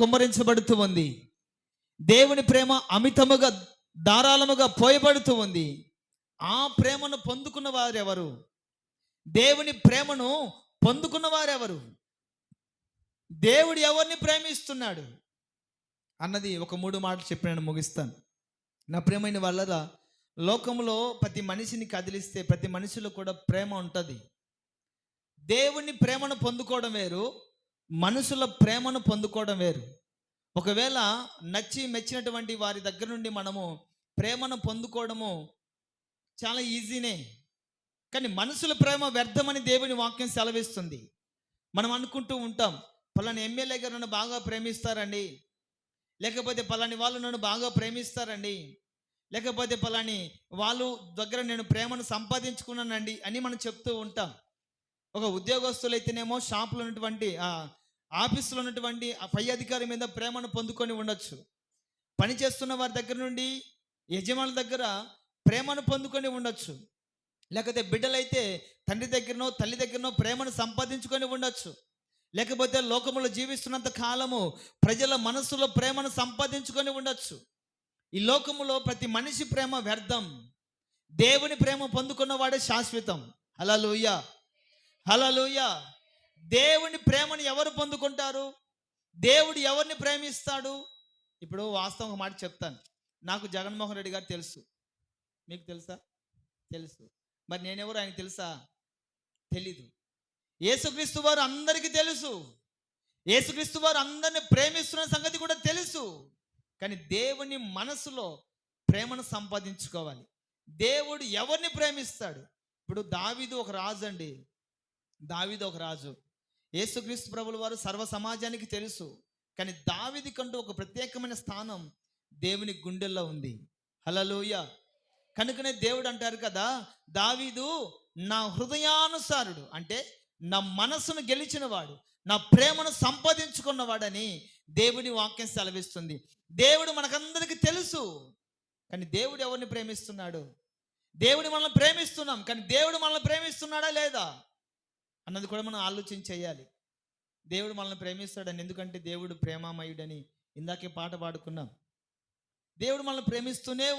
కుమ్మరించబడుతూ ఉంది. దేవుని ప్రేమ అమితముగా ధారాళముగా పోయబడుతూ ఉంది. ఆ ప్రేమను పొందుకున్న వారెవరు? దేవుని ప్రేమను పొందుకున్న వారెవరు? దేవుడు ఎవరిని ప్రేమిస్తున్నాడు? అన్నది ఒక మూడు మాటలు చెప్పి నేను ముగిస్తాను. నా ప్రేమైన వాళ్ళరా లోకంలో ప్రతి మనిషిని కదిలిస్తే ప్రతి మనిషిలో కూడా ప్రేమ ఉంటుంది. దేవుని ప్రేమను పొందుకోవడం వేరు మనుషుల ప్రేమను పొందుకోవడం వేరు. ఒకవేళ నచ్చి మెచ్చినటువంటి వారి దగ్గర నుండి మనము ప్రేమను పొందుకోవడము చాలా ఈజీనే. కానీ మనుషుల ప్రేమ వ్యర్థమని దేవుని వాక్యం సెలవిస్తుంది. మనం అనుకుంటూ ఉంటాం పలాని ఎమ్మెల్యే గారు నన్ను బాగా ప్రేమిస్తారండి. లేకపోతే పలాని వాళ్ళు నన్ను బాగా ప్రేమిస్తారండి. లేకపోతే పలాని వాళ్ళు దగ్గర నేను ప్రేమను సంపాదించుకున్నానండి అని మనం చెప్తూ ఉంటాం. ఒక ఉద్యోగస్తులు అయితేనేమో షాపులో ఉన్నటువంటి ఆఫీసులో ఉన్నటువంటి ఆ పై అధికారి మీద ప్రేమను పొందుకొని ఉండొచ్చు. పని చేస్తున్న వారి దగ్గర నుండి యజమానుల దగ్గర ప్రేమను పొందుకొని ఉండొచ్చు. లేకపోతే బిడ్డలైతే తండ్రి దగ్గరనో తల్లి దగ్గరనో ప్రేమను సంపాదించుకొని ఉండొచ్చు. లేకపోతే లోకములో జీవిస్తున్నంత కాలము ప్రజల మనసులో ప్రేమను సంపాదించుకొని ఉండొచ్చు. ఈ లోకములో ప్రతి మనిషి ప్రేమ వ్యర్థం. దేవుని ప్రేమ పొందుకున్నవాడే శాశ్వతం. హలలుయ హలలుయ దేవుని ప్రేమను ఎవరు పొందుకుంటారు? దేవుడు ఎవరిని ప్రేమిస్తాడు? ఇప్పుడు వాస్తవం ఒక మాట చెప్తాను. నాకు జగన్మోహన్ రెడ్డి గారు తెలుసు. మీకు తెలుసా? తెలుసు. మరి నేనెవరు ఆయన తెలుసా? తెలీదు. యేసుక్రీస్తు వారు అందరికీ తెలుసు. యేసుక్రీస్తు వారు అందరిని ప్రేమిస్తున్న సంగతి కూడా తెలుసు. కానీ దేవుని మనసులో ప్రేమను సంపాదించుకోవాలి. దేవుడు ఎవరిని ప్రేమిస్తాడు? ఇప్పుడు దావీదు ఒక రాజు అండి. దావీదు ఒక రాజు. యేసుక్రీస్తు ప్రభుల వారు సర్వ సమాజానికి తెలుసు. కానీ దావిది కంటూ ఒక ప్రత్యేకమైన స్థానం దేవుని గుండెల్లో ఉంది. హలలోయ కనుకనే దేవుడు అంటారు కదా దావీదు నా హృదయానుసారుడు అంటే నా మనసును గెలిచినవాడు నా ప్రేమను సంపాదించుకున్నవాడని దేవుని వాక్యం సెలవిస్తుంది. దేవుడు మనకందరికీ తెలుసు కానీ దేవుడు ఎవరిని ప్రేమిస్తున్నాడు? దేవుడు మనల్ని ప్రేమిస్తున్నాం కానీ దేవుడు మనల్ని ప్రేమిస్తున్నాడా లేదా? అన్నది కూడా మనం ఆలోచన చేయాలి. దేవుడు మనల్ని ప్రేమిస్తాడని ఎందుకంటే దేవుడు ప్రేమామయుడని ఇందాకే పాట పాడుకున్నాం. దేవుడు మనల్ని ప్రేమిస్తూనే